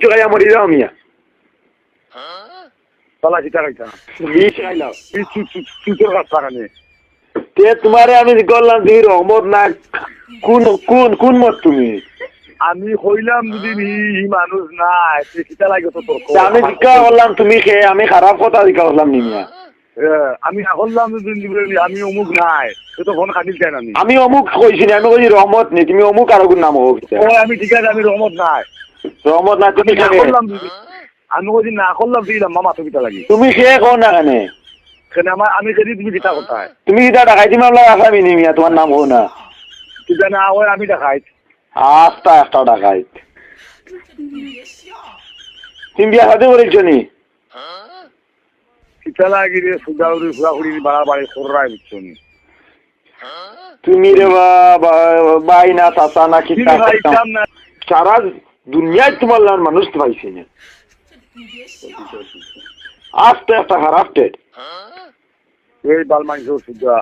মিয়া তালা চিটা খাইতা বিষ খাইলাম এই চুচুর গাছ লাগানে তে তোমারে আমি করলাম তুমি রহমত না কোন কোন কোন মত তুমি আমি কইলাম যদি নি ই মানুষ নাই সে কিতা লাগে তো তোর আমি জিজ্ঞা করলাম তুমি খেয়ে আমি খারাপ কথা জিজ্ঞা করলাম নি মিয়া এ, আমি না নি, আমি অমুক নাই তো ফোন কেন আমি আমি অমুক কইছি না, আমি কইছি রহমত নি তুমি অমুক আর কোন নাম হোক আমি ঠিক আছে আমি রহমত নাই রহমত না তুমি আমি কইছি না করলাম দিলাম মামা কিতা লাগি তুমি খেয়ে কো না কেন? সেখানে আমার আমি যদি তুমি কিতা কোথায় তুমি কিতা ডাকাইতি মামলা আসামি নি মিয়া তোমার নাম হো না। কিতা না হয় আমি দেখাই আস্তা আস্তা ডাকাইত তুমি বিয়া সাথে করেছ নি? কিতা লাগি রে সুদাউরি ফুরাফুরি বাড়াবাড়ি খররাই বুঝছ নি? তুমি রে বা বাই না চাচা না কিতা সারা দুনিয়ায় তোমার লান মানুষ তো পাইছি না আস্তে আস্তে খারাপ টেট এই বাল মাংস সুদা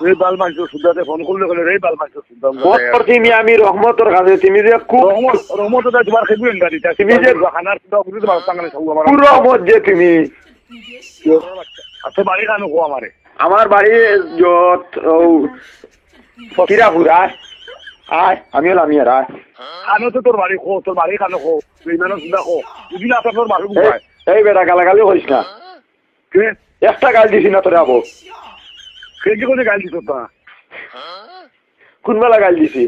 এই বাল মাংস সুদাতে ফোন করলে কলে রে বাল মাংস সুদা মত করছি মি আমি রহমতর কাছে তুমি যে খুব রহমত তোমার খেবু তা তুমি যে- খানার সুদা বুঝি তোমার সামনে পুরো রহমত যে তুমি। আচ্ছা বাড়ি খো আমারে? আমার বাড়ি যত কিরাপুর আয় আয় আমি হলাম আমি আর আয়। খানো তো তোর বাড়ি খো তোর বাড়ি খানো খো তুই মানে সুদা খো। বুঝি না তোর বাড়ি এই- এই বেটা গালাগালি করিস না। কে? একটা গাল দিছি না তোরে আবো। কে কি করে গাল দিত তা? কোন বেলা গাল দিছি?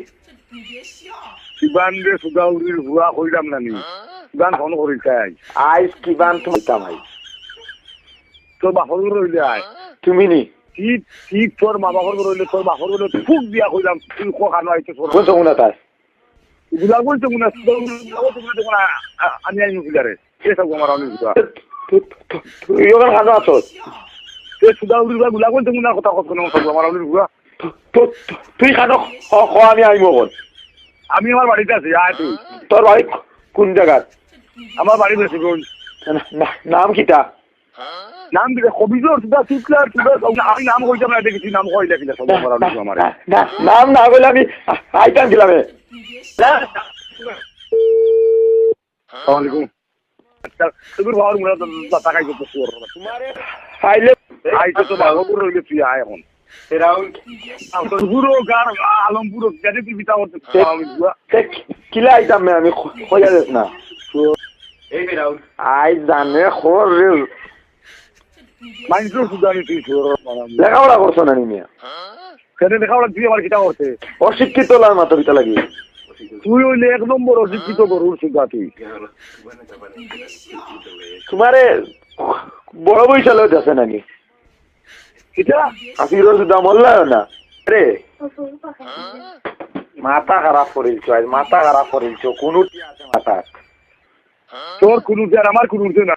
সিবান রে সুদা উড়ির হুয়া কইরাম না নি সিবান ফোন করি চাই আইস কিবান তুমি তামাই তোর বাপর রইলে আয়। তুমি নি। ঠিক ঠিক তোর মা বাপর রইলে তোর বাপর রইলে ফুক দিয়া কইলাম তুই খো খানো আইতে তোর কোন সমুনা তাই গুলা বলছে মনে আমি আইনি গুলারে কে সব আমারগুলা তুই ওখানে আছো? সুদা গুলা মনে কথা কথা সব আমার অনেকগুলা তুই খানো খ খ আমি কোন আমি আমার বাড়িতে আছি আয় তুই তোর বাড়ি কোন জায়গার আমার বাড়ি বেশি কোন না- নাম কিটা নাম দিলে কবিজোর সুদা চিপলার সুদা আমি নাম কইতাম না দেখেছি নাম কইলে কিনা সব আমার আমার নাম না বলে আমি আইতাম দিলামে আসসালামাইকুম আচ্ছা তুমি ভাবার মনে টাকাই করতে শুয়ার আইলে আইতে তো বাঘপুর রইলে তুই আয় এখন। পুরো যাতে তুই বিতা করতে আমি জানে খর মাইন্ড্রো সুদানি তুই শুয়ার লেখাপড়া করছ না নি মিয়া সেটা ওরা তুই আমার কিতা করতে অশিক্ষিত লাল মাত্র কিতা লাগি তুই হইলে এক নম্বর অশিক্ষিত গরুর সুদা তুই তোমারে বড় বৈশালেও যাচ্ছে নাকি কিতা আশির সুদা মল্লায় না রে মাথা খারাপ করিলছো আজ মাথা খারাপ করিলছো কোন আছে মাথা তোর কোনো আর আমার কোনো না